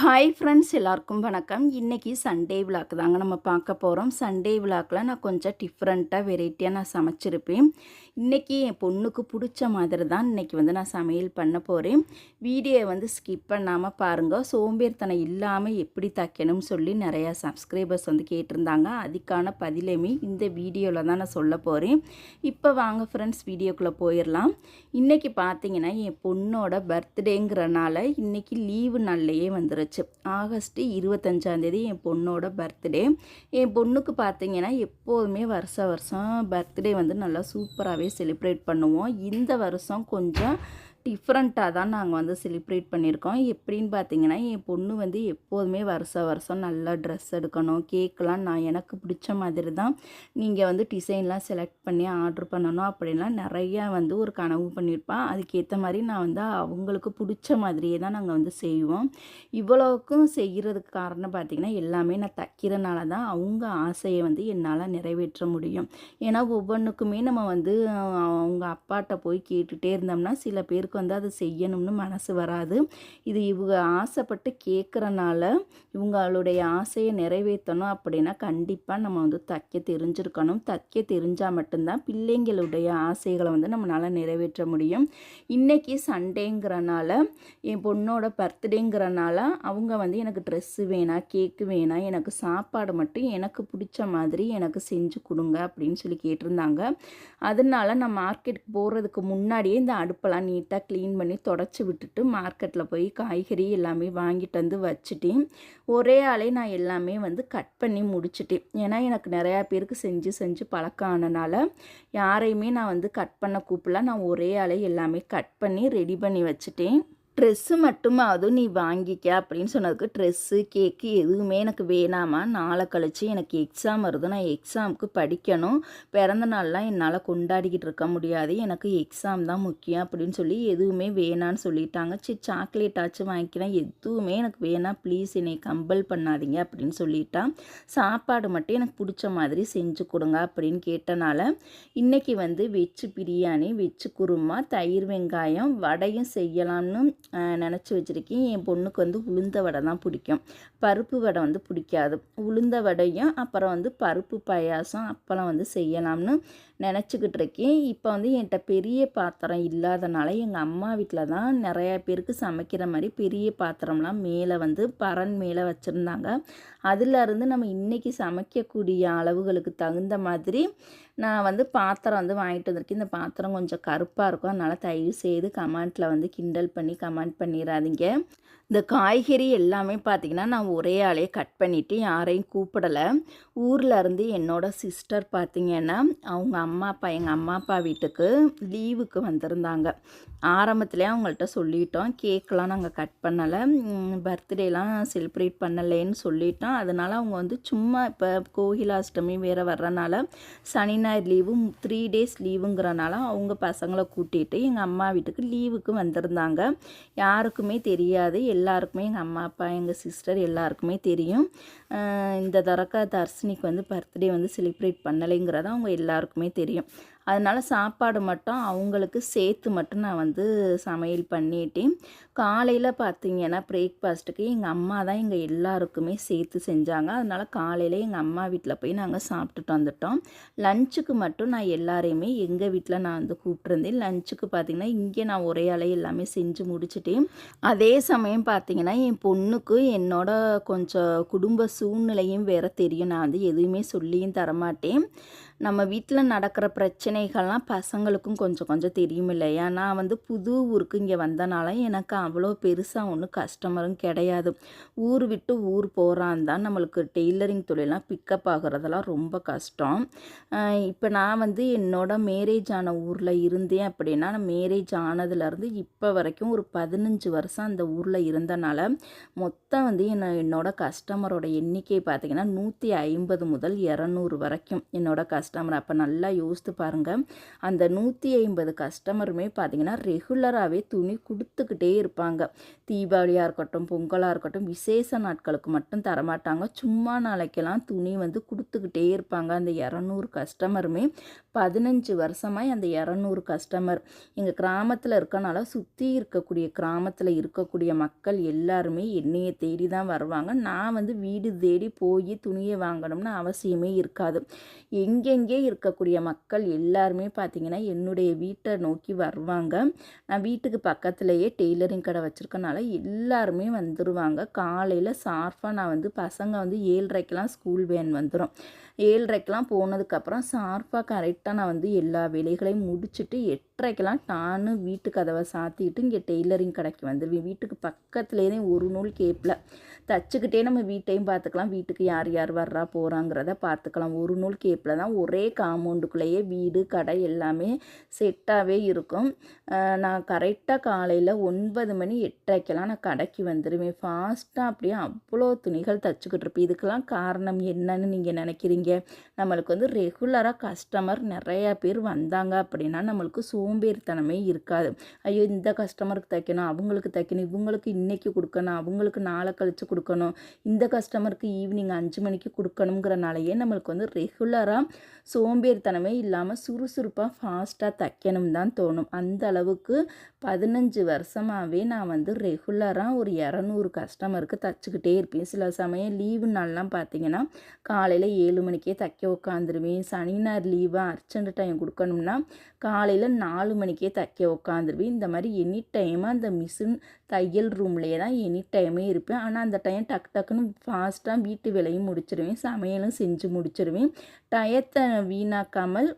Hi friends எல்லாருக்கும் வணக்கம். இன்றைக்கி சண்டே விழாக்கு தாங்க நம்ம பார்க்க போகிறோம் சண்டே விழாக்கில் நான் கொஞ்சம் டிஃப்ரெண்ட்டாக வெரைட்டியாக நான் சமைச்சிருப்பேன். இன்றைக்கி என் பொண்ணுக்கு பிடிச்ச மாதிரி தான் இன்றைக்கி வந்து நான் சமையல் பண்ண போகிறேன் வீடியோவை வந்து ஸ்கிப் பண்ணாமல் பாருங்கள் சோம்பேறித்தனம் இல்லாமல் எப்படி தைக்கணும்னு சொல்லி நிறையா சப்ஸ்கிரைபர்ஸ் வந்து கேட்டிருந்தாங்க. அதுக்கான பதிலுமே இந்த வீடியோவில் தான் நான் சொல்ல போகிறேன் இப்போ வாங்க ஃப்ரெண்ட்ஸ் வீடியோக்குள்ளே போயிடலாம். இன்றைக்கி பார்த்தீங்கன்னா என் பொண்ணோட பர்த்டேங்கிறனால இன்றைக்கி லீவு நாள்லையே வந்துருச்சு ஆகஸ்ட்டு இருபத்தஞ்சாந்தேதி என் பொண்ணோட பர்த்டே என் பொண்ணுக்கு பார்த்தீங்கன்னா எப்போதுமே வருஷ வருஷம் பர்த்டே வந்து நல்லா சூப்பராகவே செலிப்ரேட் பண்ணுவோம். இந்த வருஷம் கொஞ்சம் டிஃப்ரெண்ட்டாக தான் நாங்கள் வந்து செலிப்ரேட் பண்ணியிருக்கோம். எப்படின்னு பார்த்தீங்கன்னா என் பொண்ணு வந்து எப்போதுமே வருஷ வருஷம் நல்லா ட்ரெஸ் எடுக்கணும். கேக்கெலாம் நான் எனக்கு பிடிச்ச மாதிரி தான் நீங்கள் வந்து டிசைன்லாம் செலக்ட் பண்ணி ஆர்டர் பண்ணணும் அப்படின்லாம் நிறையா வந்து ஒரு கனவு பண்ணியிருப்பான் அதுக்கேற்ற மாதிரி நான் வந்து அவங்களுக்கு பிடிச்ச மாதிரியே தான் நாங்கள் வந்து செய்வோம். இவ்வளோக்கும் செய்கிறதுக்கு காரணம் பார்த்திங்கன்னா எல்லாமே நான் தைக்கிறனால தான் அவங்க ஆசையை வந்து என்னால் நிறைவேற்ற முடியும். ஏன்னா ஒவ்வொன்றுக்குமே நம்ம வந்து அவங்க அப்பாட்ட போய் கேட்டுகிட்டே இருந்தோம்னா சில பேருக்கு வந்து அது செய்யணும்னு மனசு வராது. இது இவங்க ஆசைப்பட்டு கேட்குறனால இவங்களுடைய ஆசையை நிறைவேற்றணும் அப்படின்னா கண்டிப்பாக நம்ம வந்து தைக்க தெரிஞ்சிருக்கணும். தைக்க தெரிஞ்சால் மட்டும்தான் பிள்ளைங்களுடைய ஆசைகளை வந்து நம்மளால் நிறைவேற்ற முடியும். இன்றைக்கி சண்டேங்கிறனால என் பொண்ணோட பர்த்டேங்கிறனால அவங்க வந்து எனக்கு ட்ரெஸ்ஸு வேணாம் கேக்கு வேணாம் எனக்கு சாப்பாடு மட்டும் எனக்கு பிடிச்ச மாதிரி எனக்கு செஞ்சு கொடுங்க அப்படின்னு சொல்லி கேட்டிருந்தாங்க. அதனால நான் மார்க்கெட்டுக்கு போகிறதுக்கு முன்னாடியே இந்த அடுப்பெல்லாம் நீட்டாக க்ளீன் பண்ணி தொடச்சி விட்டுட்டு மார்க்கெட்டில் போய் காய்கறி எல்லாமே வாங்கிட்டு வந்து வச்சுட்டேன். ஒரே ஆளே நான் எல்லாமே வந்து கட் பண்ணி முடிச்சிட்டேன். ஏன்னா எனக்கு நிறையா பேருக்கு செஞ்சு செஞ்சு பழக்கம் ஆனனால யாரையுமே நான் வந்து கட் பண்ண கூப்பிடல. நான் ஒரே ஆளே எல்லாமே கட் பண்ணி ரெடி பண்ணி வச்சுட்டேன். ட்ரெஸ்ஸு மட்டுமாவது நீ வாங்கிக்க அப்படின்னு சொன்னதுக்கு ட்ரெஸ்ஸு கேக்கு எதுவுமே எனக்கு வேணாமா நாளை கழித்து எனக்கு எக்ஸாம் வருது. நான் எக்ஸாமுக்கு படிக்கணும். பிறந்த நாள்லாம் என்னால் கொண்டாடிக்கிட்டு இருக்க முடியாது. எனக்கு எக்ஸாம் தான் முக்கியம் அப்படின்னு சொல்லி எதுவுமே வேணான்னு சொல்லிட்டாங்க. சரி சாக்லேட் ஆச்சும் வாங்கிக்கிறேன். எதுவுமே எனக்கு வேணாம். ப்ளீஸ் என்னை கம்பல் பண்ணாதீங்க அப்படின்னு சொல்லிட்டான். சாப்பாடு மட்டும் எனக்கு பிடிச்ச மாதிரி செஞ்சு கொடுங்க அப்படின்னு கேட்டனால இன்றைக்கி வந்து வெஜ்ஜு பிரியாணி வெஜ்ஜு குருமா தயிர் வெங்காயம் வடையும் செய்யலாம்னு நினச்சி வச்சுருக்கேன். என் பொண்ணுக்கு வந்து உளுந்த வடை தான் பிடிக்கும். பருப்பு வடை வந்து பிடிக்காது. உளுந்த வடையும் அப்புறம் வந்து பருப்பு பாயாசம் அப்பளம் வந்து செய்யலாம்னு நினச்சிக்கிட்டு இருக்கேன். இப்போ வந்து என்கிட்ட பெரிய பாத்திரம் இல்லாதனால எங்கள் அம்மா வீட்டில் தான் நிறையா பேருக்கு சமைக்கிற மாதிரி பெரிய பாத்திரம்லாம் மேலே வந்து பரன் மேலே வச்சுருந்தாங்க. அதிலருந்து நம்ம இன்றைக்கி சமைக்கக்கூடிய அளவுகளுக்கு தகுந்த மாதிரி நான் வந்து பாத்திரம் வந்து வாங்கிட்டு வந்திருக்கேன். இந்த பாத்திரம் கொஞ்சம் கருப்பாக இருக்கும். அதனால் தயவு செய்து கமெண்ட்டில் வந்து கிண்டல் பண்ணி கமெண்ட் பண்ணிடாதீங்க இந்த காய்கறி எல்லாமே பார்த்திங்கன்னா நான் ஒரே ஆளே கட் பண்ணிவிட்டு யாரையும் கூப்பிடலை. ஊரில் இருந்து என்னோடய சிஸ்டர் பார்த்திங்கன்னா அவங்க அம்மா அப்பா எங்கள் அம்மா அப்பா வீட்டுக்கு லீவுக்கு வந்திருந்தாங்க. ஆரம்பத்துலேயே அவங்கள்ட்ட சொல்லிட்டோம். கேக்கெலாம் நாங்கள் கட் பண்ணலை. பர்த்டேலாம் செலிப்ரேட் பண்ணலேன்னு சொல்லிட்டோம். அதனால் அவங்க வந்து சும்மா இப்போ கோகிலாஷ்டமி வேறு வர்றனால சனி ஞாயிறு லீவு த்ரீ டேஸ் லீவுங்கிறனால அவங்க பசங்களை கூட்டிகிட்டு எங்கள் அம்மா வீட்டுக்கு லீவுக்கு வந்திருந்தாங்க. யாருக்குமே தெரியாது. எல்லாருக்குமே எங்கள் அம்மா அப்பா எங்கள் சிஸ்டர் எல்லாருக்குமே தெரியும். இந்த தரக்க தர்ஷினிக்கு வந்து பர்த்டே வந்து செலிப்ரேட் பண்ணலைங்கிறத அவங்க எல்லாருக்குமே தெரியும். அதனால் சாப்பாடு மட்டும் அவங்களுக்கு சேர்த்து மட்டும் நான் வந்து சமையல் பண்ணிட்டேன். காலையில் பார்த்தீங்கன்னா பிரேக்ஃபாஸ்ட்டுக்கு எங்கள் அம்மா தான் எங்கள் எல்லாருக்குமே சேர்த்து செஞ்சாங்க. அதனால் காலையில் எங்கள் அம்மா வீட்டில் போய் நாங்கள் சாப்பிட்டுட்டு வந்துட்டோம். லஞ்சுக்கு மட்டும் நான் எல்லாரையுமே எங்கள் வீட்டில் நான் வந்து கூப்பிட்ருந்தேன் லஞ்சுக்கு பார்த்திங்கன்னா இங்கே நான் ஒரே அலை எல்லாமே செஞ்சு முடிச்சிட்டேன். அதே சமயம் பார்த்திங்கன்னா என் பொண்ணுக்கு என்னோட கொஞ்சம் குடும்ப சூழ்நிலையும் வேற தெரியும். நான் வந்து எதுவுமே சொல்லியும் தரமாட்டேன். நம்ம வீட்டில் நடக்கிற பிரச்சனைகள்லாம் பசங்களுக்கும் கொஞ்சம் கொஞ்சம் தெரியும் இல்லையா? நான் வந்து புது ஊருக்கு இங்கே வந்தனால எனக்கு அவ்வளோ பெருசாக ஒன்றும் கஸ்டமரும் கிடையாது. ஊர் விட்டு ஊர் போகிறான் தான் நம்மளுக்கு டெய்லரிங் தொழிலாம் பிக்கப் ஆகுறதெல்லாம் ரொம்ப கஷ்டம். இப்போ நான் வந்து என்னோட மேரேஜ் ஆன ஊரில் இருந்தேன் அப்படின்னா நான் மேரேஜ் ஆனதுலேருந்து இப்போ வரைக்கும் ஒரு பதினஞ்சு வருஷம் அந்த ஊரில் இருந்தனால மொத்தம் வந்து என்ன என்னோடய கஸ்டமரோட எண்ணிக்கை பார்த்திங்கன்னா நூற்றி ஐம்பது முதல் இரநூறு வரைக்கும் என்னோட கஸ்ட கஸ்டமர் அப்போ நல்லா யோசித்து பாருங்கள் அந்த நூற்றி ஐம்பது கஸ்டமருமே பார்த்தீங்கன்னா ரெகுலராகவே துணி கொடுத்துக்கிட்டே இருப்பாங்க. தீபாவளியாக இருக்கட்டும் பொங்கலாக இருக்கட்டும் விசேஷ நாட்களுக்கு மட்டும் தரமாட்டாங்க. சும்மா நாளைக்கெல்லாம் துணி வந்து கொடுத்துக்கிட்டே இருப்பாங்க. அந்த இரநூறு கஸ்டமருமே பதினஞ்சு வருஷமாக அந்த இரநூறு கஸ்டமர் எங்கள் கிராமத்தில் இருக்கனால சுற்றி இருக்கக்கூடிய கிராமத்தில் இருக்கக்கூடிய மக்கள் எல்லாருமே என்னையை தேடி தான் வருவாங்க. நான் வந்து வீடு தேடி போய் துணியை வாங்கணும்னு அவசியமே இருக்காது. எங்கெங்க இருக்கக்கூடிய மக்கள் எல்லாருமே பார்த்திங்கன்னா என்னுடைய வீட்டை நோக்கி வருவாங்க. நான் வீட்டுக்கு பக்கத்துலேயே டெய்லரிங் கடை வச்சுருக்கனால எல்லாருமே வந்துடுவாங்க காலையில் ஷார்ப்பாக நான் வந்து பசங்க வந்து ஏழரைக்கெலாம் ஸ்கூல் வேன் வந்துடும் ஏழரைக்கெலாம் போனதுக்கப்புறம் ஷார்ப்பாக கரெக்டாக நான் வந்து எல்லா வேலைகளையும் முடிச்சுட்டு எட்டரைக்கெலாம் நானும் வீட்டு கதவை சாத்திக்கிட்டு இங்கே டெய்லரிங் கடைக்கு வந்துடுவேன் வீட்டுக்கு பக்கத்துலேயே ஒரு நூல் கேப்பில் தச்சுக்கிட்டே நம்ம வீட்டையும் பார்த்துக்கலாம் வீட்டுக்கு யார் யார் வர்றா போகிறாங்கிறத பார்த்துக்கலாம் ஒரு நூல் கேப்பில் தான் ஒரே காம்பவுண்டுக்குள்ளேயே வீடு கடை எல்லாமே செட்டாகவே இருக்கும். நான் கரெக்டாக காலையில் ஒன்பது மணி எட்டரைக்கெல்லாம் நான் கடைக்கு வந்துடுவேன் ஃபாஸ்ட்டாக அப்படியே அவ்வளோ துணிகள் தச்சுக்கிட்டு இருப்பேன். இதுக்கெல்லாம் காரணம் என்னன்னு நீங்கள் நினைக்கிறீங்க? நம்மளுக்கு வந்து ரெகுலராக கஸ்டமர் நிறையா பேர் வந்தாங்க அப்படின்னா நம்மளுக்கு சோம்பேறித்தனமே இருக்காது. ஐயோ இந்த கஸ்டமருக்கு தைக்கணும் அவங்களுக்கு தைக்கணும் இவங்களுக்கு இன்றைக்கி கொடுக்கணும் அவங்களுக்கு நாளை கழித்து கொடுக்கணும் இந்த கஸ்டமருக்கு ஈவினிங் அஞ்சு மணிக்கு கொடுக்கணுங்கிறனாலையே நம்மளுக்கு வந்து ரெகுலராக சோம்பேறித்தனமே இல்லாமல் சுறுசுறுப்பாக ஃபாஸ்ட்டாக தைக்கணும் தான் தோணும். அந்த அளவுக்கு பதினஞ்சு வருஷமாகவே நான் வந்து ரெகுலராக ஒரு இரநூறு கஸ்டமருக்கு தைச்சிக்கிட்டே இருப்பேன். சில சமயம் லீவு நாள்லாம் பார்த்தீங்கன்னா காலையில் ஏழு மணிக்கே தைக்க உட்காந்துருவேன். சனி ஞாயிறு லீவாக அர்ஜென்ட் டைம் கொடுக்கணும்னா காலையில் நாலு மணிக்கே தைக்க உட்காந்துருவேன். இந்த மாதிரி எனி டைமாக அந்த மிஷின் தையல் ரூம்லேயே தான் எனி டைமே இருப்பேன். ஆனால் அந்த டைம் டக்கு டக்குன்னு ஃபாஸ்ட்டாக வீட்டு வேலையும் முடிச்சிருவேன். சமையலும் செஞ்சு முடிச்சிருவேன். டயத்தை வீணாக்காமல்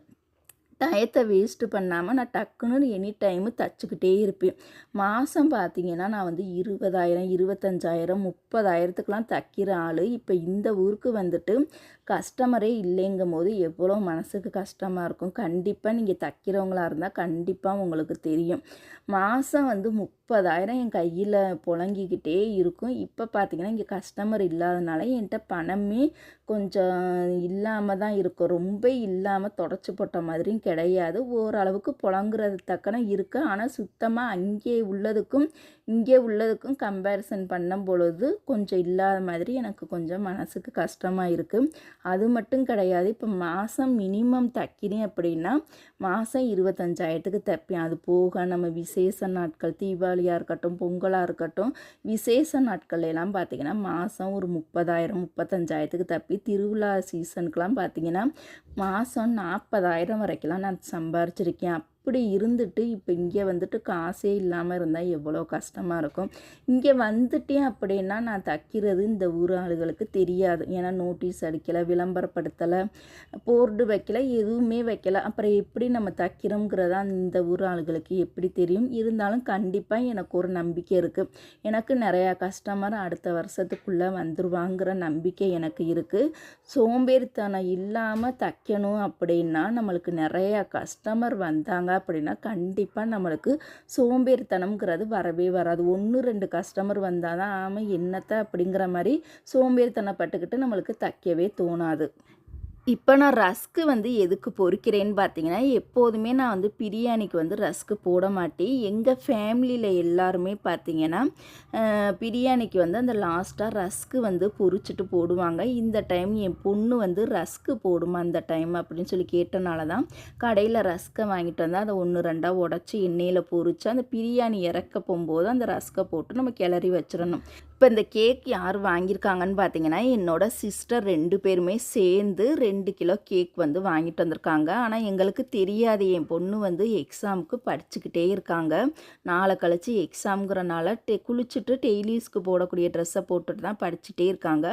டயத்தை வேஸ்ட்டு பண்ணாமல் நான் டக்குன்னு எனி டைமு தச்சுக்கிட்டே இருப்பேன். மாதம் பார்த்தீங்கன்னா நான் வந்து இருபதாயிரம் இருபத்தஞ்சாயிரம் முப்பதாயிரத்துக்கெலாம் தைக்கிற ஆள். இப்போ இந்த ஊருக்கு வந்துட்டு கஸ்டமரே இல்லைங்கும் போது எவ்வளோ மனசுக்கு கஷ்டமாக இருக்கும். கண்டிப்பாக நீங்கள் தைக்கிறவங்களா இருந்தால் கண்டிப்பாக உங்களுக்கு தெரியும். மாதம் வந்து முப்பதாயிரம் என் கையில் புழங்கிக்கிட்டே இருக்கும். இப்போ பார்த்தீங்கன்னா இங்கே கஸ்டமர் இல்லாதனால என்கிட்ட பணமே கொஞ்சம் இல்லாமல் தான் இருக்கும். ரொம்ப இல்லாமல் தொடச்சி போட்ட மாதிரியும் கிடையாது. ஓரளவுக்கு புழங்குறது தக்கன இருக்குது ஆனால் சுத்தமாக அங்கே உள்ளதுக்கும் இங்கே உள்ளதுக்கும் கம்பேரிசன் பண்ணும் பொழுது கொஞ்சம் இல்லாத மாதிரி எனக்கு கொஞ்சம் மனசுக்கு கஷ்டமாக இருக்குது அது மட்டும் கிடையாது. இப்போ மாதம் மினிமம் தைக்கிறேன் அப்படின்னா மாதம் இருபத்தஞ்சாயிரத்துக்கு தைப்பேன். அது போக நம்ம விசேஷ நாட்கள் தீபாவளியாக இருக்கட்டும் பொங்கலாக இருக்கட்டும் விசேஷ நாட்கள் எல்லாம் பார்த்திங்கன்னா மாதம் ஒரு முப்பதாயிரம் முப்பத்தஞ்சாயிரத்துக்கு தப்பி திருவிழா சீசனுக்கெலாம் பார்த்திங்கன்னா மாதம் நாற்பதாயிரம் வரைக்கும்லாம் நான் சம்பாரிச்சிருக்கேன். அப்படி இருந்துட்டு இப்போ இங்கே வந்துட்டு காசே இல்லாமல் இருந்தால் எவ்வளோ கஷ்டமாக இருக்கும். இங்கே வந்துட்டேன் அப்படின்னா நான் தைக்கிறது இந்த ஊர் ஆளுகளுக்கு தெரியாது. ஏன்னா நோட்டீஸ் அடிக்கலை விளம்பரப்படுத்தலை போர்டு வைக்கல எதுவுமே வைக்கல. அப்புறம் எப்படி நம்ம தைக்கிறோங்கிறதா இந்த ஊர் ஆளுகளுக்கு எப்படி தெரியும்? இருந்தாலும் கண்டிப்பாக எனக்கு ஒரு நம்பிக்கை இருக்குது எனக்கு நிறையா கஸ்டமர் அடுத்த வருஷத்துக்குள்ளே வந்துருவாங்கிற நம்பிக்கை எனக்கு இருக்குது சோம்பேறித்தனம் இல்லாமல் தைக்கணும் அப்படின்னா நம்மளுக்கு நிறையா கஸ்டமர் வந்தாங்க அப்படின்னா கண்டிப்பாக நம்மளுக்கு சோம்பேறித்தனம்ங்கிறது வரவே வராது. ஒன்று ரெண்டு கஸ்டமர் வந்தால் தான் ஆமாம் என்னத்தை அப்படிங்கிற மாதிரி சோம்பேறித்தனப்பட்டுக்கிட்டு நம்மளுக்கு தைக்கவே தோணாது. இப்போ நான் ரஸ்க்கு வந்து எதுக்கு பொறிக்கிறேன்னு பார்த்தீங்கன்னா எப்போதுமே நான் வந்து பிரியாணிக்கு வந்து ரஸ்க்கு போட மாட்டேன். எங்கள் ஃபேமிலியில் எல்லாருமே பார்த்தீங்கன்னா பிரியாணிக்கு வந்து அந்த லாஸ்ட்டாக ரஸ்க்கு வந்து பொறிச்சிட்டு போடுவாங்க. இந்த டைம் என் பொண்ணு வந்து ரஸ்க்கு போடுமா அந்த டைம் அப்படின்னு சொல்லி கேட்டனால தான் கடையில் ரஸ்க்கை வாங்கிட்டு வந்தால் அதை ஒன்று ரெண்டாக உடச்சி எண்ணெயில் பொறிச்சு அந்த பிரியாணி இறக்க போகும்போது அந்த ரஸ்க்கை போட்டு நம்ம கிளறி வச்சிடணும். இப்போ இந்த கேக் யார் வாங்கியிருக்காங்கன்னு பார்த்தீங்கன்னா என்னோட சிஸ்டர் ரெண்டு பேருமே சேர்ந்து ரெண்டு கிலோ கேக் வந்து வாங்கிட்டு வந்திருக்காங்க. ஆனால் எங்களுக்கு தெரியாது. என் பொண்ணு வந்து எக்ஸாமுக்கு படிச்சுக்கிட்டே இருக்காங்க. நாளை கழித்து எக்ஸாம்ங்கிறனால டெ குளிச்சுட்டு டெய்லிஸ்க்கு போடக்கூடிய ட்ரெஸ்ஸை போட்டுட்டு தான் படிச்சுட்டே இருக்காங்க.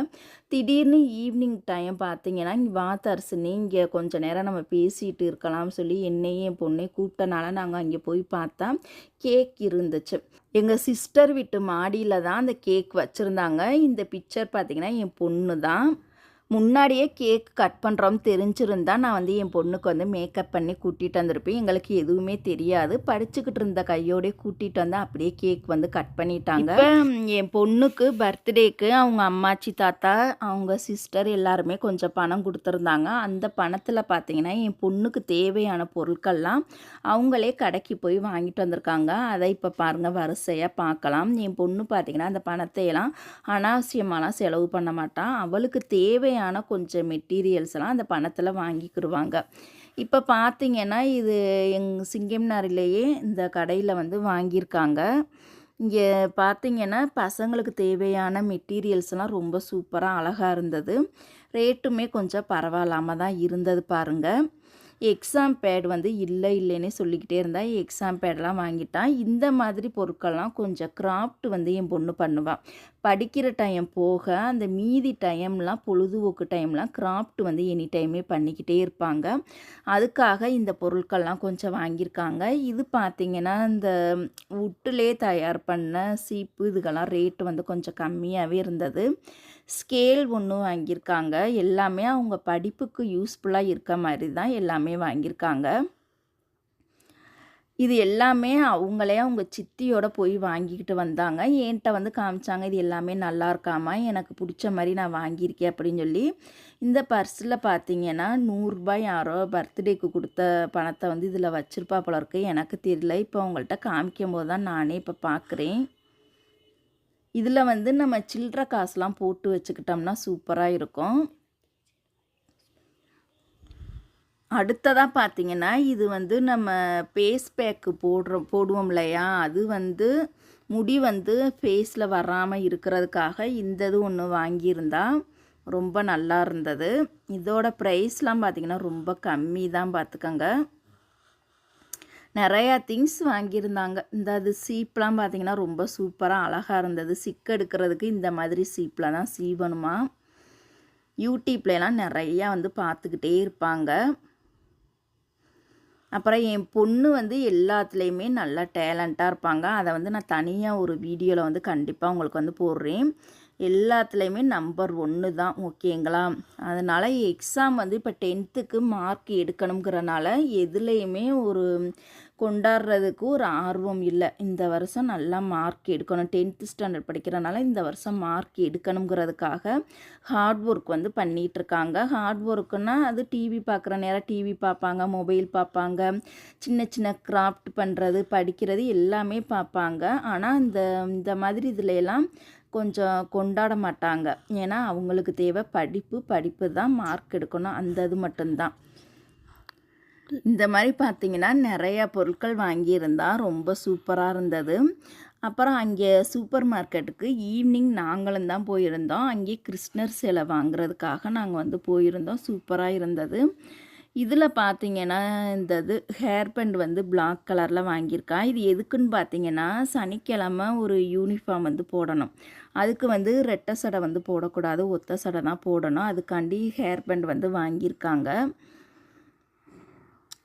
திடீர்னு ஈவினிங் டைம் பார்த்தீங்கன்னா இங்கே வாத்தரசுன்னு இங்கே கொஞ்சம் நேரம் நம்ம பேசிகிட்டு இருக்கலாம்னு சொல்லி என்னையும் என் பொண்ணை கூப்பிட்டனால நாங்கள் அங்கே போய் பார்த்தா கேக் இருந்துச்சு. எங்கள் சிஸ்டர் வீட்டு மாடியில் தான் அந்த கேக் வச்சுருந்தாங்க. இந்த பிக்சர் பார்த்திங்கன்னா என் பொண்ணு தான் முன்னாடியே கேக் கட் பண்ணுறோம் தெரிஞ்சிருந்தா நான் வந்து என் பொண்ணுக்கு வந்து மேக்கப் பண்ணி கூட்டிகிட்டு வந்திருப்பேன். எங்களுக்கு எதுவுமே தெரியாது. படிச்சுக்கிட்டு இருந்த கையோடய கூட்டிகிட்டு வந்து அப்படியே கேக் வந்து கட் பண்ணிட்டாங்க. என் பொண்ணுக்கு பர்த்டேக்கு அவங்க அம்மாச்சி தாத்தா அவங்க சிஸ்டர் எல்லாருமே கொஞ்சம் பணம் கொடுத்துருந்தாங்க. அந்த பணத்தில் பார்த்தீங்கன்னா என் பொண்ணுக்கு தேவையான பொருட்கள்லாம் அவங்களே கடைக்கு போய் வாங்கிட்டு வந்திருக்காங்க. அதை இப்போ பாருங்கள் வரிசையாக பார்க்கலாம். என் பொண்ணு பார்த்தீங்கன்னா அந்த பணத்தையெல்லாம் அனாவசியமாலாம் செலவு பண்ண மாட்டான் அவளுக்கு தேவையான கொஞ்சம் மெட்டீரியல்ஸ் எல்லாம் அந்த பணத்தில் வாங்கிக்கிடுவாங்க இப்போ பார்த்தீங்கன்னா இது எங் சிங்கம்னாரிலேயே இந்த கடையில் வந்து வாங்கியிருக்காங்க. இங்கே பார்த்தீங்கன்னா பசங்களுக்கு தேவையான மெட்டீரியல்ஸ்லாம் ரொம்ப சூப்பராக அழகாக இருந்தது. ரேட்டுமே கொஞ்சம் பரவாயில்லாமல் தான் இருந்தது பாருங்கள் எக்ஸாம் பேட் வந்து இல்லை இல்லைன்னு சொல்லிக்கிட்டே இருந்தால் எக்ஸாம் பேடெலாம் வாங்கிட்டான் இந்த மாதிரி பொருட்கள்லாம் கொஞ்சம் கிராஃப்ட் வந்து என் பொண்ணு பண்ணுவாள் படிக்கிற டைம் போக அந்த மீதி டைம்லாம் பொழுதுபோக்கு டைம்லாம் கிராஃப்ட் வந்து எனி டைமே பண்ணிக்கிட்டே இருப்பாங்க. அதுக்காக இந்த பொருட்கள்லாம் கொஞ்சம் வாங்கியிருக்காங்க. இது பார்த்திங்கன்னா இந்த உட்டுலே தயார் பண்ண சீப்பு இதுக்கெல்லாம் ரேட்டு வந்து கொஞ்சம் கம்மியாகவே இருந்தது. ஸ்கேல் ஒன்று வாங்கியிருக்காங்க. எல்லாமே அவங்க படிப்புக்கு யூஸ்ஃபுல்லாக இருக்க மாதிரி தான் எல்லாமே வாங்கியிருக்காங்க. இது எல்லாமே அவங்களே அவங்க சித்தியோட போய் வாங்கிக்கிட்டு வந்தாங்க. என்கிட்ட வந்து காமிச்சாங்க இது எல்லாமே நல்லா இருக்காமா எனக்கு பிடிச்ச மாதிரி நான் வாங்கியிருக்கேன் அப்படின்னு சொல்லி. இந்த பர்ஸில் பார்த்தீங்கன்னா நூறுரூபாய் யாரோ பர்த்டேக்கு கொடுத்த பணத்தை வந்து இதில் வச்சுருப்பா போல இருக்கு. எனக்கு தெரியல. இப்போ அவங்கள்ட்ட காமிக்கும் போது தான் நானே இப்போ பார்க்குறேன் இதில் வந்து நம்ம சில்லற காசுலாம் போட்டு வச்சுக்கிட்டோம்னா சூப்பராக இருக்கும். அடுத்ததாக பார்த்தீங்கன்னா இது வந்து நம்ம பேஸ் பேக்கு போடுறோம் போடுவோம் இல்லையா? அது வந்து முடி வந்து ஃபேஸில் வராமல் இருக்கிறதுக்காக இந்த இது ஒன்று வாங்கியிருந்தா ரொம்ப நல்லா இருந்தது. இதோட ப்ரைஸ்லாம் பார்த்திங்கன்னா ரொம்ப கம்மி தான் பார்த்துக்கோங்க. நிறையா திங்ஸ் வாங்கியிருந்தாங்க. இந்த அது சீப்லாம் பார்த்திங்கன்னா ரொம்ப சூப்பராக அழகாக இருந்தது. சிக்கு எடுக்கிறதுக்கு இந்த மாதிரி சீப்பில் தான் சீவணுமா? யூடியூப்லலாம் நிறையா வந்து பார்த்துக்கிட்டே இருப்பாங்க. அப்புறம் என் பொண்ணு வந்து எல்லாத்துலேயுமே நல்லா டேலண்ட்டாக இருப்பாங்க. அதை வந்து நான் தனியாக ஒரு வீடியோவில் வந்து கண்டிப்பாக உங்களுக்கு வந்து போடுறேன். எல்லாத்துலேயுமே நம்பர் ஒன்று தான் ஓகேங்களா? அதனால் எக்ஸாம் வந்து இப்போ டென்த்துக்கு மார்க் எடுக்கணுங்கிறனால எதுலேயுமே ஒரு கொண்டாடுறதுக்கு ஒரு ஆர்வம் இல்லை. இந்த வருஷம் நல்லா மார்க் எடுக்கணும். டென்த்து ஸ்டாண்டர்ட் படிக்கிறனால இந்த வருஷம் மார்க் எடுக்கணுங்கிறதுக்காக ஹார்ட் ஒர்க் வந்து பண்ணிகிட்ருக்காங்க ஹார்ட் ஒர்க்குன்னா அது டிவி பார்க்குற நேரம் டிவி பார்ப்பாங்க மொபைல் பார்ப்பாங்க சின்ன சின்ன கிராஃப்ட் பண்ணுறது படிக்கிறது எல்லாமே பார்ப்பாங்க. ஆனால் இந்த இந்த மாதிரி இதில் எல்லாம் கொஞ்சம் கொண்டாட மாட்டாங்க. ஏன்னா அவங்களுக்கு தேவை படிப்பு படிப்பு தான் மார்க் எடுக்கணும். அந்த இது மட்டும்தான். இந்த மாதிரி பார்த்தீங்கன்னா நிறையா பொருட்கள் வாங்கியிருந்தா ரொம்ப சூப்பராக இருந்தது. அப்புறம் அங்கே சூப்பர் மார்க்கெட்டுக்கு ஈவினிங் நாங்களும் தான் போயிருந்தோம். அங்கே கிருஷ்ணர் சிலை வாங்குறதுக்காக நாங்கள் வந்து போயிருந்தோம். சூப்பராக இருந்தது. இதில் பார்த்தீங்கன்னா இந்த இது ஹேர் பேண்ட் வந்து பிளாக் கலரில் வாங்கியிருக்கா. இது எதுக்குன்னு பார்த்தீங்கன்னா சனிக்கிழமை ஒரு யூனிஃபார்ம் வந்து போடணும். அதுக்கு வந்து ரெட்டை சடை வந்து போடக்கூடாது ஒத்த சடை தான் போடணும். அதுக்காண்டி ஹேர் பேண்ட் வந்து வாங்கியிருக்காங்க.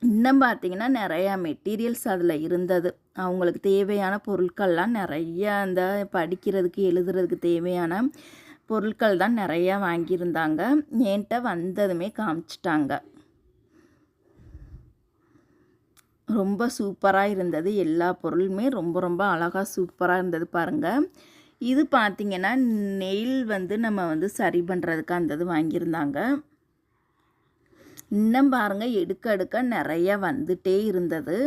இன்னும் பார்த்தீங்கன்னா நிறையா மெட்டீரியல்ஸ் அதில் இருந்தது. அவங்களுக்கு தேவையான பொருட்கள்லாம் நிறையா அந்த படிக்கிறதுக்கு எழுதுறதுக்கு தேவையான பொருட்கள் தான் நிறையா வாங்கியிருந்தாங்க. என்கிட்ட வந்ததுமே காமிச்சிட்டாங்க. ரொம்ப சூப்பராக இருந்தது. எல்லா பொருளுமே ரொம்ப ரொம்ப அழகாக சூப்பராக இருந்தது பாருங்கள் இது பார்த்திங்கன்னா நெயில் வந்து நம்ம வந்து சரி பண்ணுறதுக்கு அந்த இது வாங்கியிருந்தாங்க. இன்னும் பாருங்கள் எடுக்க எடுக்க நிறைய வந்துட்டே இருந்தது.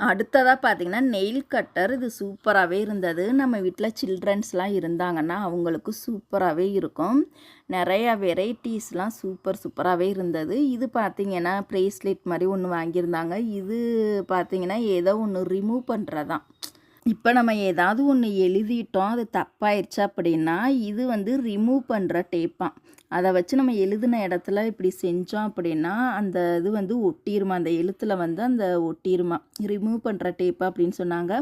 அடுத்ததாக பார்த்திங்கன்னா நெயில் கட்டர் இது சூப்பராகவே இருந்தது. நம்ம வீட்டில் சில்ட்ரன்ஸ்லாம் இருந்தாங்கன்னா அவங்களுக்கு சூப்பராகவே இருக்கும். நிறையா வெரைட்டிஸ்லாம் சூப்பர் சூப்பராகவே இருந்தது. இது பார்த்திங்கன்னா ப்ரேஸ்லெட் மாதிரி ஒன்று வாங்கியிருந்தாங்க. இது பார்த்திங்கன்னா ஏதோ ஒன்று ரிமூவ் பண்ணுறதான் இப்போ நம்ம ஏதாவது ஒன்று எழுதிட்டோம் அது தப்பாயிருச்சு அப்படின்னா இது வந்து ரிமூவ் பண்ணுற டேப்பான் அதை வச்சு நம்ம எழுதின இடத்துல இப்படி செஞ்சோம் அப்படின்னா அந்த இது வந்து ஒட்டிருமா? அந்த எழுத்தில் வந்து அந்த ஒட்டிருமா? ரிமூவ் பண்ணுற டேப்பு அப்படின்னு சொன்னாங்க.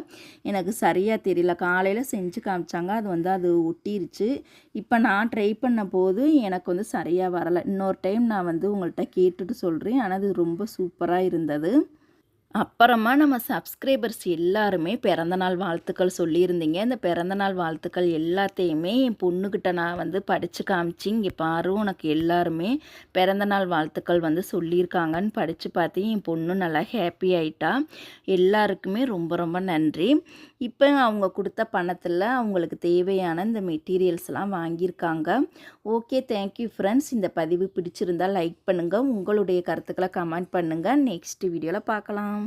எனக்கு சரியாக தெரியல. காலையில் செஞ்சு காமிச்சாங்க. அது வந்து அது ஒட்டிருச்சு. இப்போ நான் ட்ரை பண்ண போது எனக்கு வந்து சரியாக வரலை. இன்னொரு டைம் நான் வந்து உங்கள்கிட்ட கேட்டுட்டு சொல்கிறேன் ஆனால் அது ரொம்ப சூப்பராக இருந்தது. அப்புறமா நம்ம சப்ஸ்கிரைபர்ஸ் எல்லாருமே பிறந்தநாள் வாழ்த்துக்கள் சொல்லியிருந்தீங்க. இந்த பிறந்தநாள் வாழ்த்துக்கள் எல்லாத்தையுமே என் பொண்ணுக்கிட்ட நான் வந்து படித்து காமிச்சு இங்கே பாரு உனக்கு எல்லாருமே பிறந்தநாள் வாழ்த்துக்கள் வந்து சொல்லியிருக்காங்கன்னு படித்து பார்த்து என் பொண்ணு நல்லா ஹாப்பி ஆயிட்டா. எல்லாருக்குமே ரொம்ப ரொம்ப நன்றி. இப்போ அவங்க கொடுத்த பணத்தில் அவங்களுக்கு தேவையான இந்த மெட்டீரியல்ஸ்லாம் வாங்கியிருக்காங்க. ஓகே தேங்க்யூ ஃப்ரெண்ட்ஸ் இந்த பதிவு பிடிச்சிருந்தால் லைக் பண்ணுங்கள் உங்களுடைய கருத்துக்களை கமெண்ட் பண்ணுங்கள் நெக்ஸ்ட் வீடியோவில் பார்க்கலாம்.